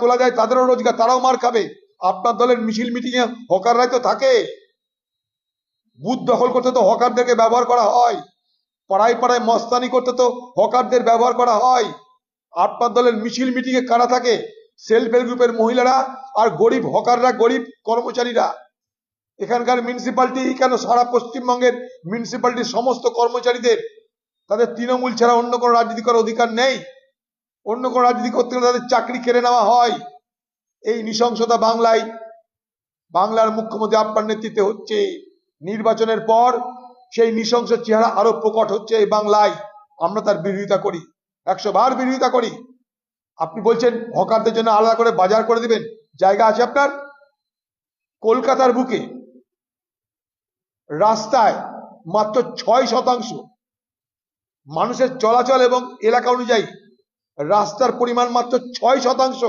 তোলা যায়, তাদেরও রোজগার, তারাও মার খাবে। আপনার দলের মিছিল মিটিং এ হকাররাই তো থাকে। বুথ দখল করতে তো হকারদেরকে ব্যবহার করা হয়। পাড়ায় পাড়ায় মস্তানি করতে তো হকারদের ব্যবহার করা হয়। আপনার দলের মিছিল মিটিং এ কারা থাকে? সেলফ হেল্প গ্রুপের মহিলারা আর গরিব হকাররা, গরিব কর্মচারীরা। এখানকার মিউনিসিপালিটি কেন সারা পশ্চিমবঙ্গের মিউনিসিপালিটির সমস্ত কর্মচারীদের, তাদের তৃণমূল ছাড়া অন্য কোনো রাজনীতি করার অধিকার নেই? অন্য কোনো রাজনীতি করতে গেলে তাদের চাকরি কেড়ে নেওয়া হয়। এই নৃশংসতা বাংলায়, বাংলার মুখ্যমন্ত্রী আপনার নেতৃত্বে হচ্ছে। নির্বাচনের পর সেই নৃশংস চেহারা আরও প্রকট হচ্ছে এই বাংলায়। আমরা তার বিরোধিতা করি, একশো বার বিরোধিতা করি। আপনি বলছেন হকারদের জন্য আলাদা করে বাজার করে দিবেন, জায়গা আছে আপনার? কলকাতার বুকে রাস্তায় মাত্র ছয় শতাংশ মানুষের চলাচল এবং এলাকা অনুযায়ী রাস্তার পরিমাণ মাত্র ছয় শতাংশ।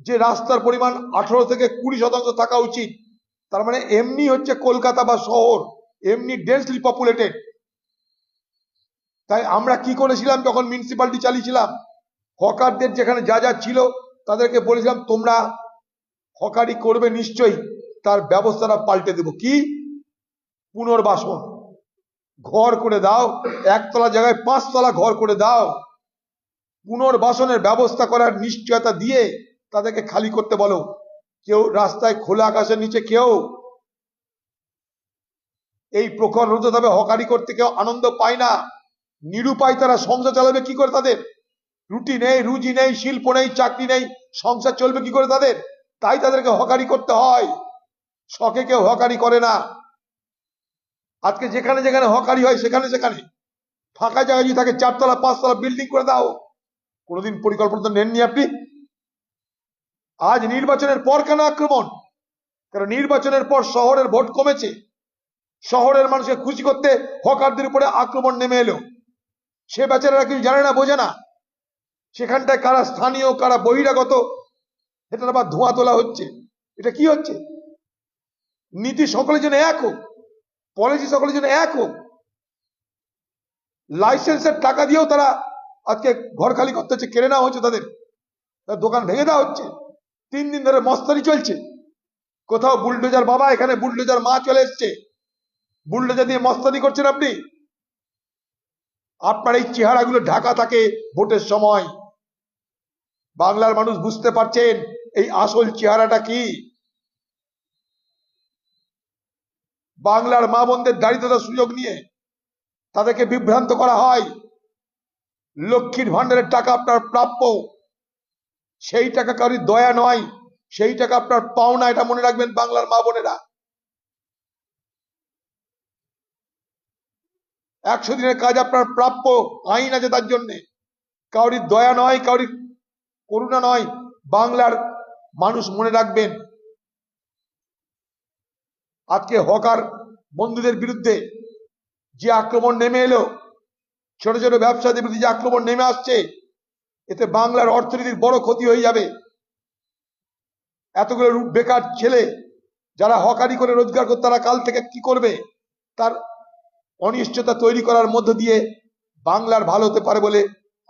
যে রাস্তার পরিমাণ আঠারো থেকে কুড়ি শতাংশ থাকা উচিত, তার মানে এমনি হচ্ছে কলকাতা বা শহর, এমনি ডেন্সলি পপুলেটেড তাই আমরা কি করেছিলাম যখন মিউনিসিপালিটি চালিয়েছিলাম? হকারদের যেখানে যা যা ছিল, তাদেরকে বলেছিলাম, তোমরা হকারি করবে নিশ্চয়ই, তার ব্যবস্থাটা পাল্টে দেব। কি? পুনর্বাসন। ঘর করে দাও, একতলা জায়গায় পাঁচতলা ঘর করে দাও। পুনর্বাসনের ব্যবস্থা করার নিশ্চয়তা দিয়ে তাদেরকে খালি করতে বলো। কেউ রাস্তায় খোলা আকাশের নিচে কেউ এই প্রখর রোদে তবে হকারি করতে কেউ আনন্দ পায় না। নিরুপায় তারা সংসার চালাবে কি করে তাদের? রুটি নেই, রুজি নেই, শিল্প নেই, চাকরি নেই, সংসার চলবে কি করে তাদের? তাই তাদেরকে হকারি করতে হয়। শখে কেউ হকারি করে না। আজকে যেখানে যেখানে হকারি হয় সেখানে সেখানে। ফাঁকা জায়গায় যদি থাকে চারতলা, পাঁচতলা বিল্ডিং করে দাও। কোনোদিন পরিকল্পনা নেননি আপনি। আজ নির্বাচনের পর কেন আক্রমণ? কারণ নির্বাচনের পর শহরের ভোট কমেছে। শহরের মানুষকে খুশি করতে হকারদের উপরে আক্রমণ নেমে এলো। সে বেচারারা কিছু জানে না, বোঝে না। সেখানটায় কারা স্থানীয়, কারা বহিরাগত এটা আবার ধোঁয়া তোলা হচ্ছে। এটা কি হচ্ছে? নীতি সকলের জন্য এক হোক, পলিসি সকলের জন্য এক হোক। লাইসেন্সের টাকা দিয়েও তারা আজকে ঘর খালি করতে হচ্ছে, কেড়ে নেওয়া হচ্ছে তাদের। তার দোকান ভেঙে দেওয়া হচ্ছে। তিন দিন ধরে মস্তানি চলছে। কোথাও বুলডোজার বাবা, এখানে বুলডোজার মা চলে এসছে। বুলডোজার দিয়ে মস্তানি করছেন আপনি? আপনার এই চেহারাগুলো ঢাকা থাকে ভোটের সময়। বাংলার মানুষ বুঝতে পারছেন এই আসল চেহারাটা কি? বাংলার মা বোনদের দারিদ্রতার সুযোগ নিয়ে তাদেরকে বিভ্রান্ত করা হয়। লক্ষ্মীর ভান্ডারের টাকা আপনার প্রাপ্য। সেই টাকা কারোর দয়া নয়, সেই টাকা আপনার পাওনা, এটা মনে রাখবেন বাংলার মা বোনেরা। একশো দিনের কাজ আপনার প্রাপ্য, আইন আছে তার জন্য। কাউরির দয়া নয় কাউরির করুণা নয়, বাংলার মানুষ মনে রাখবেন। আজকে হকার বন্ধুদের বিরুদ্ধে যে আক্রমণ নেমে এলো ছোট ছোট ব্যবসাদের বিরুদ্ধে যে আক্রমণ নেমে আসছে, এতে বাংলার অর্থনীতির বড় ক্ষতি হয়ে যাবে। এতগুলো বেকার ছেলে যারা হকারি করে রোজগার করতে তারা কাল থেকে কি করবে? তার অনিশ্চয়তা তৈরি করার মধ্য দিয়ে বাংলার ভালো হতে পারে বলে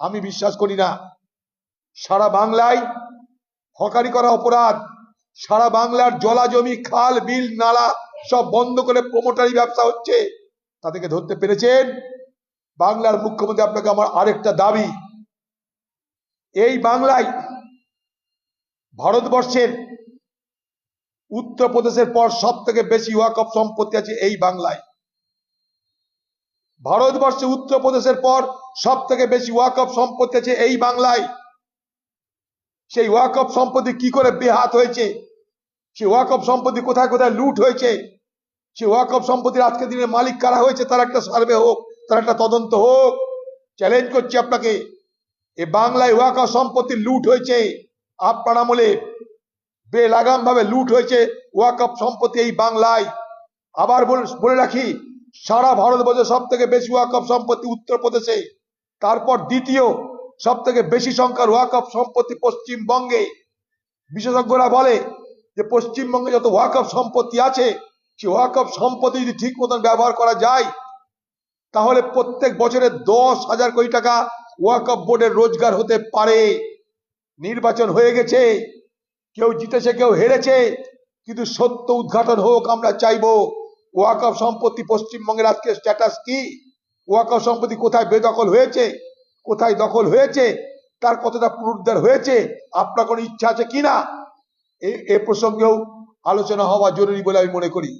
আমি বিশ্বাস করি না। সারা বাংলায় হকারি করা অপরাধ, সারা বাংলার জলা জমি, খাল, বিল, নালা সব বন্ধ করে প্রমোটারি ব্যবসা হচ্ছে। তাদেরকে ধরতে পেরেছেন? বাংলার মুখ্যমন্ত্রী আপনাকে আমার আরেকটা দাবি। এই বাংলায় ভারতবর্ষের উত্তরপ্রদেশের পর সব থেকে বেশি ওয়াকফ সম্পত্তি আছে এই বাংলায়। ভারতবর্ষে উত্তরপ্রদেশের পর সব থেকে বেশি ওয়াকফ সম্পত্তি আছে এই বাংলায়। সেই ওয়াকফ সম্পত্তি কি করে বেহাত হয়েছে? সেই ওয়াকফ সম্পত্তি কোথায় কোথায় লুট হয়েছে? সেই ওয়াকফ সম্পত্তির আজকের দিনের মালিক কারা হয়েছে তার একটা সার্ভে হোক। তার একটা তদন্ত হোক। চ্যালেঞ্জ করছি আপনাকে। এ বাংলায় ওয়াকফ সম্পত্তি লুট হয়েছে। আপনার আমলে বেলাগাম ভাবে লুট হয়েছে ওয়াকফ সম্পত্তি এই বাংলায়। আবার বল- রাখি, সারা ভারতবর্ষে সব থেকে বেশি ওয়াকফ সম্পত্তি উত্তরপ্রদেশে। তারপর দ্বিতীয় সব থেকে বেশি সংখ্যার ওয়াকফ সম্পত্তি পশ্চিমবঙ্গে। বিশেষজ্ঞরা বলে যে পশ্চিমবঙ্গে যত ওয়াকফ সম্পত্তি আছে, সে ওয়াকফ সম্পত্তি যদি ঠিক মতন ব্যবহার করা যায় তাহলে প্রত্যেক বছরে দশ হাজার কোটি টাকা ওয়াকফ বোর্ডের রোজগার হতে পারে। নির্বাচন হয়ে গেছে, কেউ জিতেছে, কেউ হেরেছে, কিন্তু সত্য উদ্ঘাটন হোক আমরা চাইব। ওয়াকফ সম্পত্তি পশ্চিমবঙ্গের আজকে স্ট্যাটাস কি? ওয়াকফ সম্পত্তি কোথায় বেদখল হয়েছে? কোথায় দখল হয়েছে? তার কতটা পুনরুদ্ধার হয়েছে? আপনার কোনো ইচ্ছা আছে কিনা? এ এ প্রসঙ্গেও আলোচনা হওয়া জরুরি বলে আমি মনে করি।